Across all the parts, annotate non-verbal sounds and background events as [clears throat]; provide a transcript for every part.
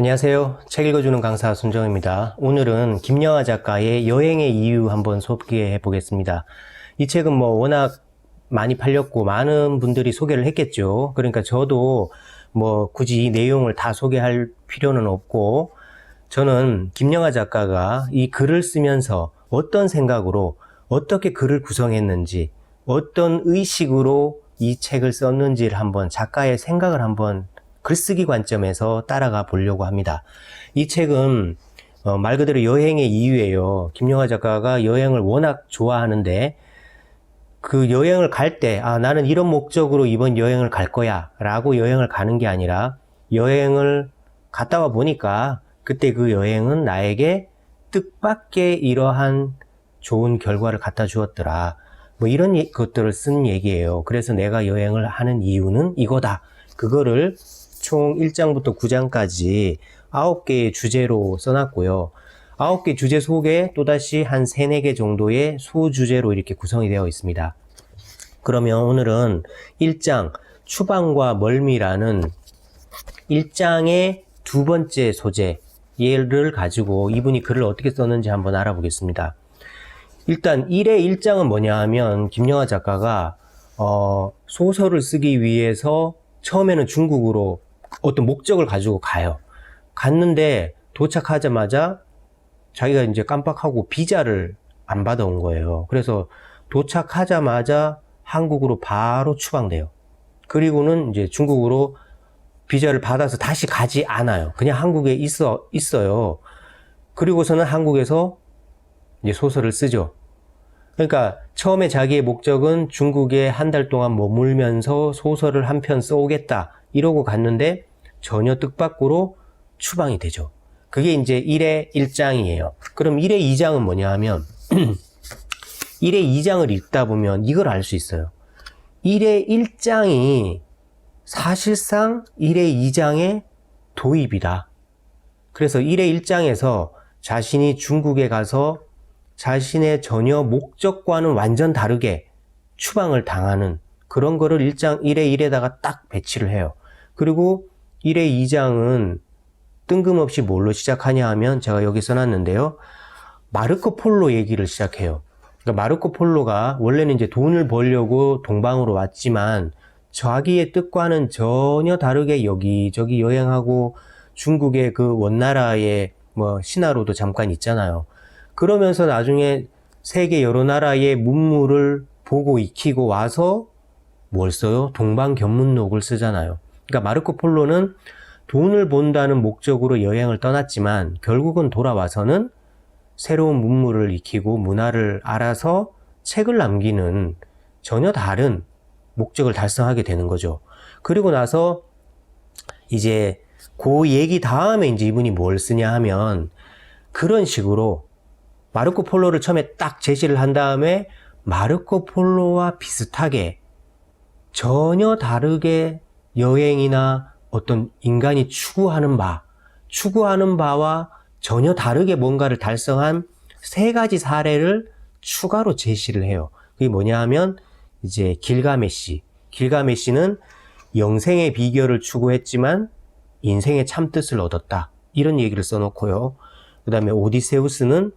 안녕하세요. 책 읽어주는 강사 손정입니다. 오늘은 김영하 작가의 여행의 이유 한번 소개해 보겠습니다. 이 책은 뭐 워낙 많이 팔렸고 많은 분들이 소개를 했겠죠. 그러니까 저도 뭐 굳이 이 내용을 다 소개할 필요는 없고 저는 김영하 작가가 이 글을 쓰면서 어떤 생각으로 어떻게 글을 구성했는지 어떤 의식으로 이 책을 썼는지를 한번 작가의 생각을 한번 글쓰기 관점에서 따라가 보려고 합니다. 이 책은 어, 말 그대로 여행의 이유예요. 김영하 작가가 여행을 워낙 좋아하는데 그 여행을 갈 때, 아, 나는 이런 목적으로 이번 여행을 갈 거야. 라고 여행을 가는 게 아니라 여행을 갔다 와 보니까 그때 그 여행은 나에게 뜻밖의 이러한 좋은 결과를 갖다 주었더라. 뭐 이런 예- 것들을 쓴 얘기예요. 그래서 내가 여행을 하는 이유는 이거다. 그거를 총 1장부터 9장까지 9개의 주제로 써놨고요. 9개 주제 속에 또다시 한 3, 4개 정도의 소주제로 이렇게 구성이 되어 있습니다. 그러면 오늘은 1장 추방과 멀미라는 1장의 두 번째 소재 얘를 가지고 이분이 글을 어떻게 썼는지 한번 알아보겠습니다. 일단 1의 1장은 뭐냐 하면 김영하 작가가 어, 소설을 쓰기 위해서 처음에는 중국으로 어떤 목적을 가지고 가요. 갔는데 도착하자마자 자기가 이제 깜빡하고 비자를 안 받아온 거예요. 그래서 도착하자마자 한국으로 바로 추방돼요. 그리고는 이제 중국으로 비자를 받아서 다시 가지 않아요. 그냥 한국에 있어, 있어요. 그리고서는 한국에서 이제 소설을 쓰죠. 그러니까 처음에 자기의 목적은 중국에 한 달 동안 머물면서 소설을 한 편 써오겠다. 이러고 갔는데 전혀 뜻밖으로 추방이 되죠. 그게 이제 1의 1장이에요. 그럼 1의 2장은 뭐냐 하면 [clears throat] 1의 2장을 읽다 보면 이걸 알 수 있어요. 1의 1장이 사실상 1의 2장의 도입이다. 그래서 1의 1장에서 자신이 중국에 가서 자신의 전혀 목적과는 완전 다르게 추방을 당하는 그런 거를 1장 1의 1에다가 딱 배치를 해요. 그리고 1의 2장은 뜬금없이 뭘로 시작하냐 하면 제가 여기 써놨는데요. 마르코 폴로 얘기를 시작해요. 그러니까 마르코 폴로가 원래는 이제 돈을 벌려고 동방으로 왔지만 자기의 뜻과는 전혀 다르게 여기저기 여행하고 중국의 그 원나라의 뭐 신하로도 잠깐 있잖아요. 그러면서 나중에 세계 여러 나라의 문물을 보고 익히고 와서 뭘 써요? 동방견문록을 쓰잖아요. 그러니까 마르코 폴로는 돈을 본다는 목적으로 여행을 떠났지만 결국은 돌아와서는 새로운 문물을 익히고 문화를 알아서 책을 남기는 전혀 다른 목적을 달성하게 되는 거죠. 그리고 나서 이제 그 얘기 다음에 이제 이분이 뭘 쓰냐 하면 그런 식으로 마르코 폴로를 처음에 딱 제시를 한 다음에 마르코 폴로와 비슷하게 전혀 다르게 여행이나 어떤 인간이 추구하는 바, 추구하는 바와 전혀 다르게 뭔가를 달성한 세 가지 사례를 추가로 제시를 해요. 그게 뭐냐 하면 이제 길가메시. 길가메시는 영생의 비결을 추구했지만 인생의 참뜻을 얻었다. 이런 얘기를 써놓고요. 그 다음에 오디세우스는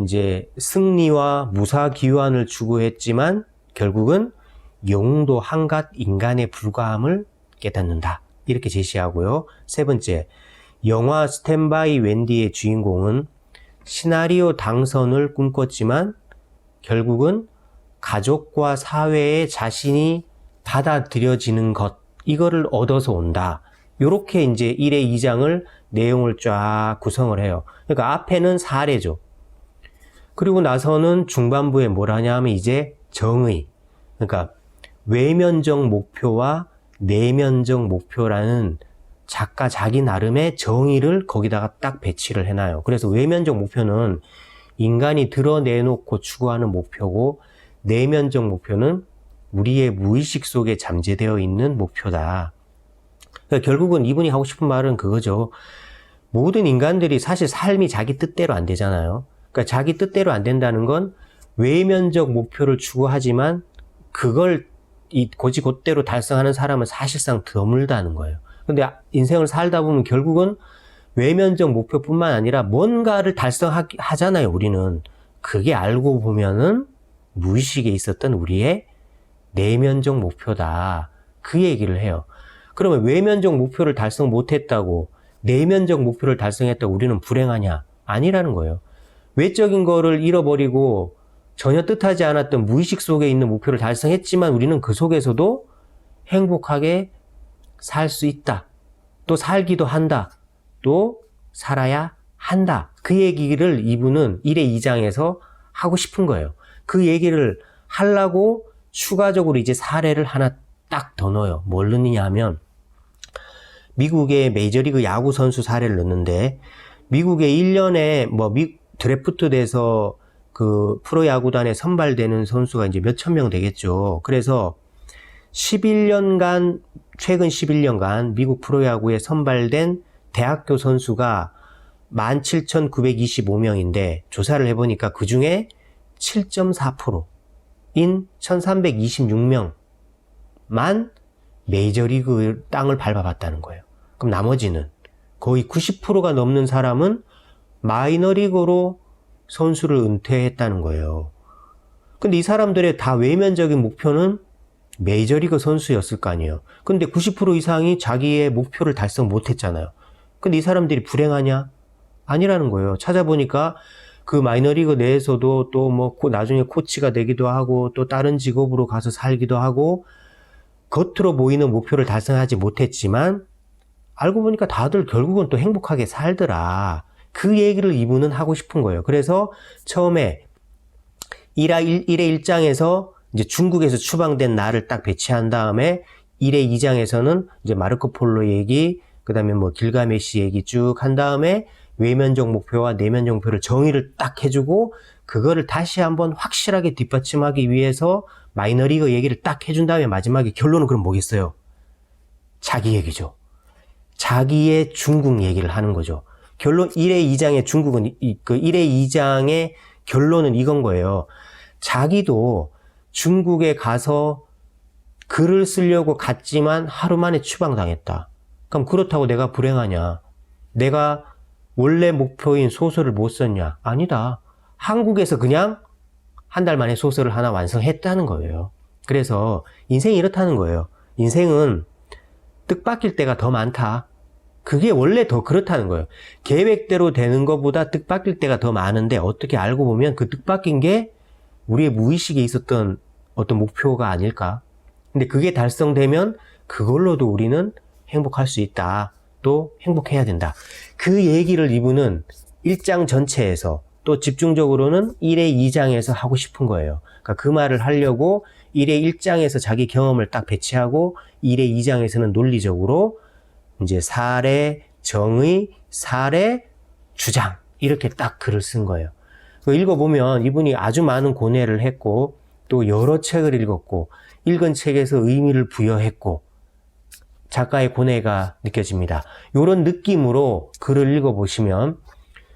이제 승리와 무사 기환을 추구했지만 결국은 영도 한갓 인간의 불과함을 깨닫는다. 이렇게 제시하고요. 세 번째, 영화 스탠바이 웬디의 주인공은 시나리오 당선을 꿈꿨지만 결국은 가족과 사회에 자신이 받아들여지는 것, 이거를 얻어서 온다. 요렇게 이제 1의 2장을 내용을 쫙 구성을 해요. 그러니까 앞에는 사례죠. 그리고 나서는 중반부에 뭘 하냐 하면 이제 정의. 그러니까 외면적 목표와 내면적 목표라는 작가 자기 나름의 정의를 거기다가 딱 배치를 해놔요. 그래서 외면적 목표는 인간이 드러내놓고 추구하는 목표고 내면적 목표는 우리의 무의식 속에 잠재되어 있는 목표다. 그러니까 결국은 이분이 하고 싶은 말은 그거죠. 모든 인간들이 사실 삶이 자기 뜻대로 안 되잖아요. 그러니까 자기 뜻대로 안 된다는 건 외면적 목표를 추구하지만 그걸 이 고지 곧대로 달성하는 사람은 사실상 드물다는 거예요. 근데 인생을 살다 보면 결국은 외면적 목표뿐만 아니라 뭔가를 달성하잖아요, 우리는. 그게 알고 보면은 무의식에 있었던 우리의 내면적 목표다. 그 얘기를 해요. 그러면 외면적 목표를 달성 못했다고 내면적 목표를 달성했다고 우리는 불행하냐? 아니라는 거예요. 외적인 거를 잃어버리고 전혀 뜻하지 않았던 무의식 속에 있는 목표를 달성했지만 우리는 그 속에서도 행복하게 살 수 있다. 또 살기도 한다. 또 살아야 한다. 그 얘기를 이분은 1의 2장에서 하고 싶은 거예요. 그 얘기를 하려고 추가적으로 이제 사례를 하나 딱 더 넣어요. 뭘 넣느냐 하면 미국의 메이저리그 야구 선수 사례를 넣는데 미국의 1년에 뭐 미, 드래프트 돼서 그 프로야구단에 선발되는 선수가 이제 몇 천 명 되겠죠. 그래서 11년간 최근 11년간 미국 프로야구에 선발된 대학교 선수가 17,925명인데 조사를 해보니까 그 중에 7.4%인 1,326명만 메이저리그 땅을 밟아봤다는 거예요. 그럼 나머지는 거의 90%가 넘는 사람은 마이너리그로 선수를 은퇴했다는 거예요. 근데 이 사람들의 다 외면적인 목표는 메이저리그 선수였을 거 아니에요. 근데 90% 이상이 자기의 목표를 달성 못 했잖아요. 근데 이 사람들이 불행하냐? 아니라는 거예요. 찾아보니까 그 마이너리그 내에서도 또 뭐 나중에 코치가 되기도 하고 또 다른 직업으로 가서 살기도 하고 겉으로 보이는 목표를 달성하지 못했지만 알고 보니까 다들 결국은 또 행복하게 살더라. 그 얘기를 이분은 하고 싶은 거예요. 그래서 처음에 1화 1의 1장에서 이제 중국에서 추방된 나를 딱 배치한 다음에 1의 2장에서는 이제 마르코 폴로 얘기, 그 다음에 뭐 길가메시 얘기 쭉 한 다음에 외면적 목표와 내면적 목표를 정의를 딱 해주고 그거를 다시 한번 확실하게 뒷받침하기 위해서 마이너리그 얘기를 딱 해준 다음에 마지막에 결론은 그럼 뭐겠어요? 자기 얘기죠. 자기의 중국 얘기를 하는 거죠. 결론 1의 2장의 중국은 이, 그 1의 2장의 결론은 이건 거예요. 자기도 중국에 가서 글을 쓰려고 갔지만 하루 만에 추방당했다. 그럼 그렇다고 내가 불행하냐? 내가 원래 목표인 소설을 못 썼냐? 아니다. 한국에서 그냥 한 달 만에 소설을 하나 완성했다는 거예요. 그래서 인생이 이렇다는 거예요. 인생은 뜻밖일 때가 더 많다. 그게 원래 더 그렇다는 거예요. 계획대로 되는 것보다 뜻밖일 때가 더 많은데 어떻게 알고 보면 그 뜻밖인 게 우리의 무의식에 있었던 어떤 목표가 아닐까. 근데 그게 달성되면 그걸로도 우리는 행복할 수 있다. 또 행복해야 된다. 그 얘기를 이분은 1장 전체에서 또 집중적으로는 1의 2장에서 하고 싶은 거예요. 그러니까 그 말을 하려고 1의 1장에서 자기 경험을 딱 배치하고 1의 2장에서는 논리적으로 이제 사례, 정의, 사례, 주장 이렇게 딱 글을 쓴 거예요. 읽어보면 이분이 아주 많은 고뇌를 했고 또 여러 책을 읽었고 읽은 책에서 의미를 부여했고 작가의 고뇌가 느껴집니다. 이런 느낌으로 글을 읽어보시면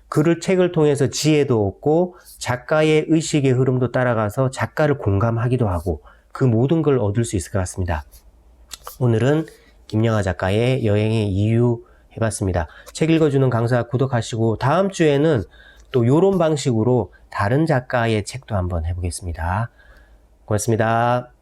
글을 책을 통해서 지혜도 얻고 작가의 의식의 흐름도 따라가서 작가를 공감하기도 하고 그 모든 걸 얻을 수 있을 것 같습니다. 오늘은 김영하 작가의 여행의 이유 해봤습니다. 책 읽어주는 강사 구독하시고 다음 주에는 또 이런 방식으로 다른 작가의 책도 한번 해보겠습니다. 고맙습니다.